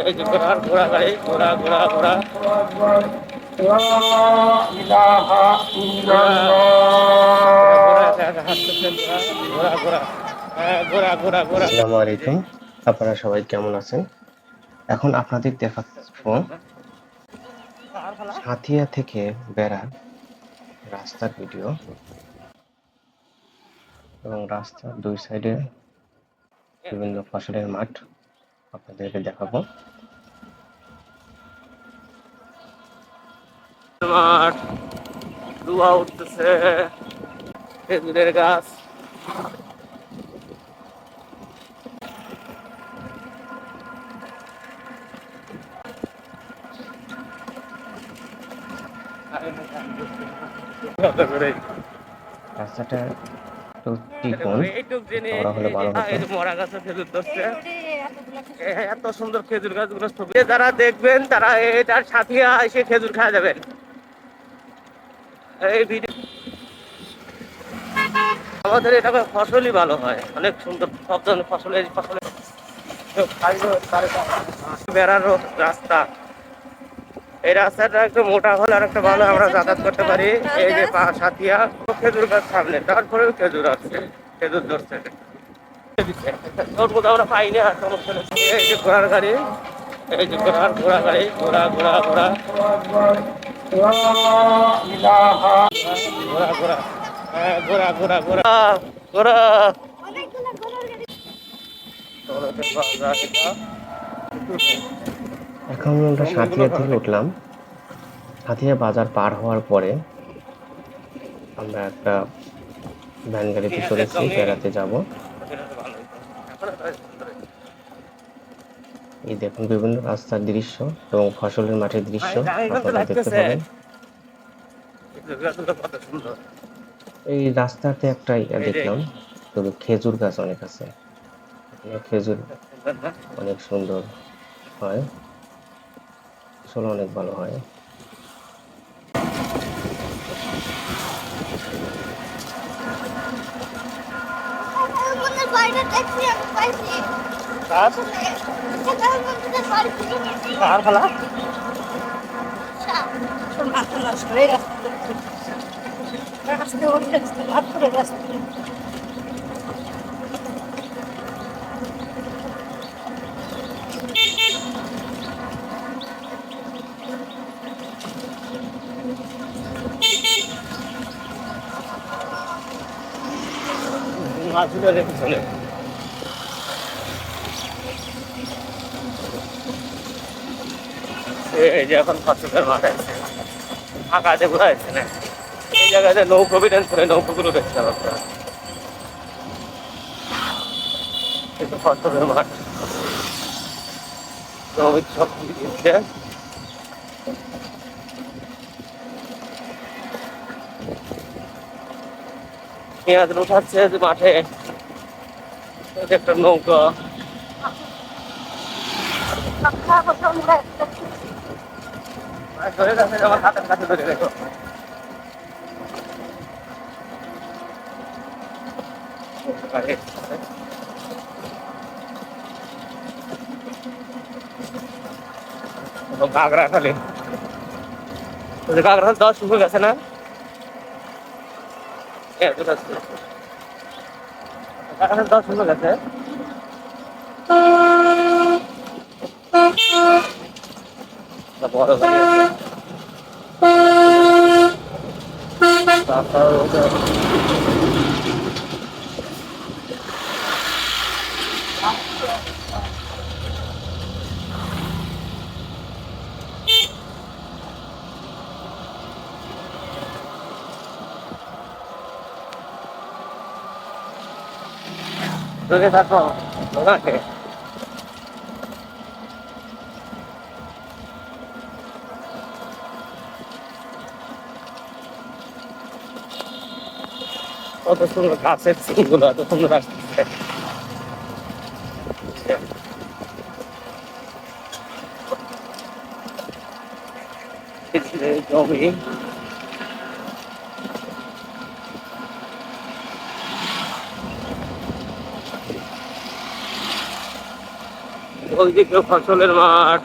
এই যে হ্যাঁ আপনারা সবাই কেমন আছেন এখন আপনাদের দেখাবো সাথিয়া থেকে বেড়া রাস্তার ভিডিও এবং রাস্তার দুই সাইডে বিভিন্ন ফসলের মাঠ আপনাদেরকে দেখাবো মাঠ ধোয়া উঠতেছে খেজুরের গাছ। রাস্তাটা একটু যে মরা গাছে খেজুর ধরছে। এত সুন্দর খেজুর গাছগুলো ছবি যারা দেখবেন তারা এটার সাথে এসে খেজুর খাওয়া যাবেন। এই আমাদের এটা ফসলই ভালো হয়। অনেক সুন্দর সব ধরনের ফসল, এই ফসলের বেড়ার রাস্তা। এই রাস্তাটা একটু মোটা হলে আর একটা ভালো আমরা যাতায়াত করতে পারি। এই যে পা সাথিয়া খেজুর গাছ সামনে, তারপরেও খেজুর আছে খেজুর ধরছে। মধ্যে আমরা পাই না সমস্যা এই যে ঘোড়ার গাড়ি, এই যে ঘোড়ার ঘোড়া গাড়ি, ঘোড়া ঘোড়া ঘোড়া। এখন আমরা সাথিয়া থেকে উঠলাম। সাথিয়া বাজার পার হওয়ার পরে আমরা একটা ভ্যান গাড়িতে চলেছি বেড়াতে যাব। এই দেখুন বিভিন্ন রাস্তার দৃশ্য এবং ফসলের মাঠের দৃশ্য আপনারা দেখতে পাবেন। এই রাস্তাতে একটা ইয়া দেখলাম শুধু খেজুর গাছ অনেক আছে। খেজুর অনেক সুন্দর হয়। ফসল অনেক ভালো হয়। বাইরে ট্যাক্সি আমি পাইছি। কার? কার ফেলা মাছগুলো রেখে চলে। এই যে এখন ফসলের মাঠ আছে ফাঁকা যেগুলো আছে না এই জায়গাতে নৌকো বিধান করে নৌকোগুলো কিন্তু ফসলের মাঠ। পেঁয়াজ উঠাচ্ছে মাঠে। একটা নৌকা। ধরে রাখে আমার হাতের কাছে ধরে রেখো কাঁকড়া খালি ওই যে কাঁকড়া দশ শুরু গেছে না হ্যাঁ দুটো আছে। কাঁকড়া দশ শুরু গেছে তা বড় হয়ে গেছে তারপর ওটা কত সুন্দর গাছের সিনগুলো এত সুন্দর আসছে জমি। ওইদিকে ফসলের মাঠ,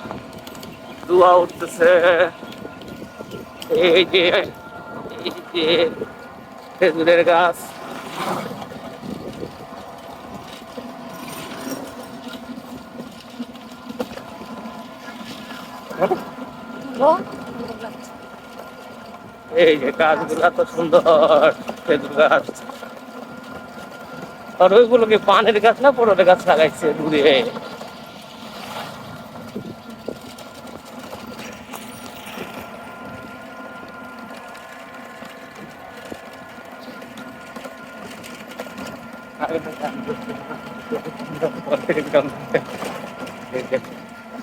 ধোয়া উঠতেছে। এই যে এই যে, খেজুরের গাছ। এই যে গাছগুলা তো সুন্দর, খেজুর গাছ। আর ওইগুলো কি পানের গাছ না পনেরো গাছ লাগাইছে দূরে?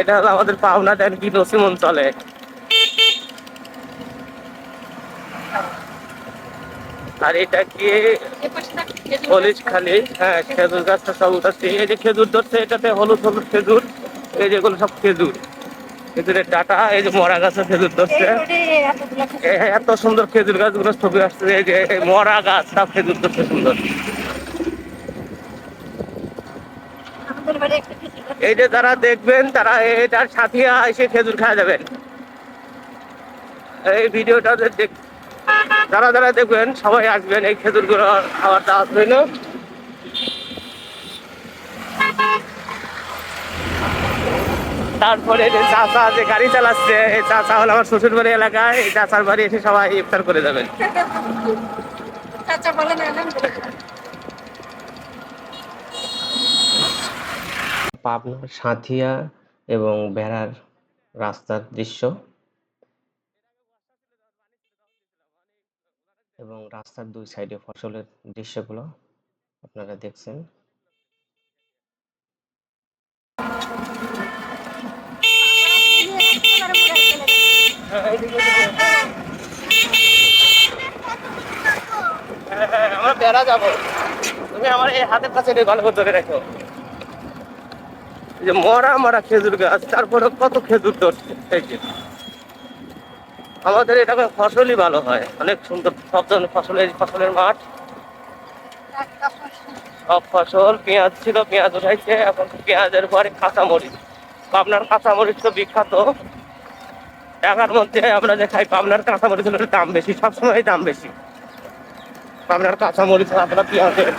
এটা হলো আমাদের পাওনা দেন কি নসিমন চলে। আর এটা কি? হলিজ খালি হ্যাঁ খেজুর গাছটা সব উঠাচ্ছে। এই যে খেজুর ধরছে এটাতে হলুদ হলুদ খেজুর এই যেগুলো সব খেজুর। খেজুরের ডাটা এই যে মরা গাছে খেজুর ধরছে। এত সুন্দর খেজুর গাছগুলো ছবি আসছে এই যে মরা গাছটা খেজুর ধরছে সুন্দর আমাদের বাড়ি একটা খেজুর গাছ এই যে যারা দেখবেন, তারা এটার সাথে এসে খেজুর খাওয়া যাবেন। এই ভিডিওটা দেখ যারা যারা দেখবেন, সবাই আসবেন এই খেজুরগুলো খাওয়াটা আসবেন তারপরে যে চাচা যে গাড়ি চালাচ্ছে, এই চাচা হলো আমার শ্বশুর বাড়ি এলাকায়। এই চাচার বাড়ি এসে সবাই ইফতার করে যাবেন। চাচা পাবনার সাঁথিয়া এবং বেড়ার রাস্তার দৃশ্য এবং রাস্তার দুই সাইডে ফসলের দৃশ্যগুলো আপনারা দেখছেন। হ্যাঁ, হ্যাঁ, আমরা বেড়া যাব। তুমি আমার এই হাতের কাছে গল্প ধরে রাখো। যে মরা মরা খেজুর গাছ তারপরে কত খেজুর ধরছে। আমাদের এটাকে ফসলই ভালো হয়। অনেক সুন্দর, সব ধরনের ফসলের ফসলের মাঠ। সব ফসল, পেঁয়াজ ছিল, পেঁয়াজ উঠাইছে, এখন পেঁয়াজের পরে কাঁচামরিচ। পাবনার কাঁচামরিচ তো বিখ্যাত। টাকার মধ্যে আমরা যে খাই, পাবনার কাঁচামরিচের দাম বেশি, সবসময় দাম বেশি। পাবনার কাঁচামরিচ আপনার পেঁয়াজের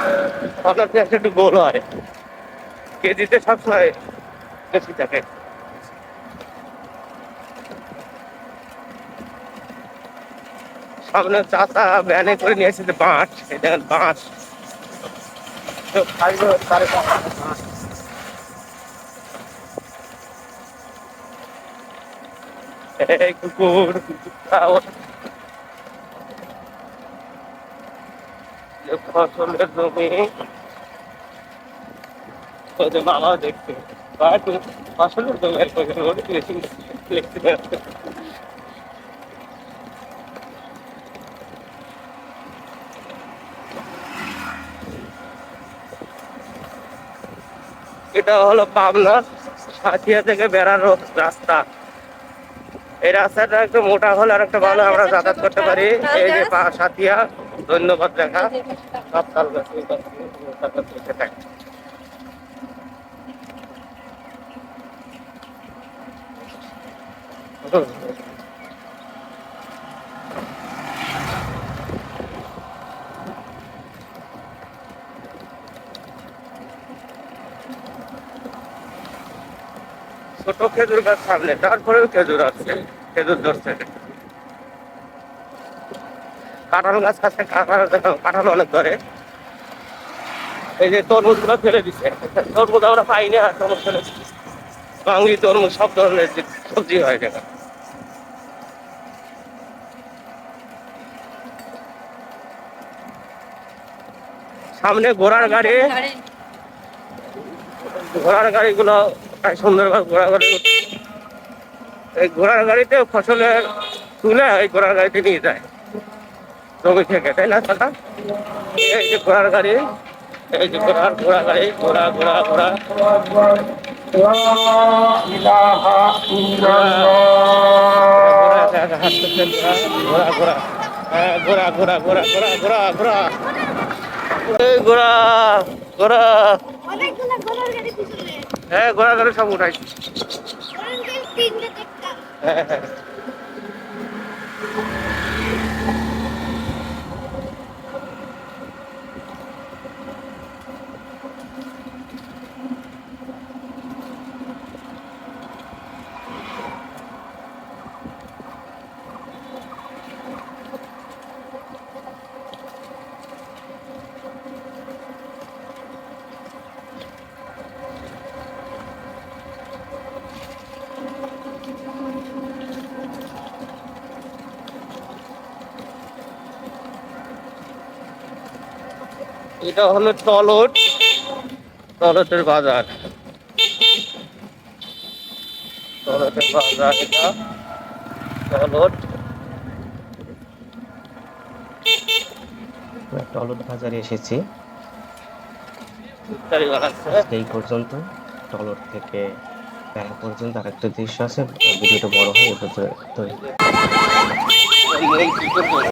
আপনার পেঁয়াজ একটু গোল হয়। কেজিতে সবসময় সামনে চাচা ব্যানে করে নিয়ে এসেছে বাঁশ, এই দেখেন বাঁশ। কুকুর ফসলের জমি। ওদের বাবা এটা হলো পাবনা সাথিয়া থেকে বেড়ানো রাস্তা। এই রাস্তাটা একটু মোটা হলে আর একটা ভালো আমরা যাতায়াত করতে পারি। এই যে সাথিয়া ধন্যবাদ দেখা। সব তাল গাছ এই গাছ, এই তাল গাছ, সেটাই। হুম। ছোট খেজুর গাছ সামনে তারপরেও খেজুর আছে, খেজুর ধরছে। কাঁঠাল গাছ কাছে কাঁঠাল অনেক ধরে। এই যে তরমুজগুলো ফেলে দিচ্ছে তরমুজ আমরা পাই না, তরমুজ ফেলে বাঙালি তরমুজ সব ধরনের সবজি হয় এটা সামনে ঘোড়ার গাড়ি ঘোড়ার গাড়িগুলো সুন্দরভাবে ঘোড়া গাড়ি এই ঘোড়ার গাড়িতে ফসলের তুলে ওই ঘোড়ার গাড়িতে নিয়ে যায় জমি থেকে তাই না দাদা এই যে ঘোড়ার গাড়ি এই যে ঘোড়ার ঘোড়া গাড়ি ঘোড়া ঘোড়া ঘোড়া ঘোড়া ঘোড়া ঘোড়া হ্যাঁ ঘোড়া ঘোড়া ঘোড়া ঘোড়া ঘোড়া ঘোড়া ঘোড়ার গাড়ি হ্যাঁ ঘোড়া গাড়ি সব উঠাইছি। গাড়ি হ্যাঁ হ্যাঁ। এটা হলো তলট তলটের বাজার। তলটের বাজার এটা তলট। টলট বাজারে এসেছি। এই পর্যন্ত টলট থেকে প্যারা পর্যন্ত আর একটা দৃশ্য আছে। ভিডিওটা বড় হয় এ পর্যন্ত। করব?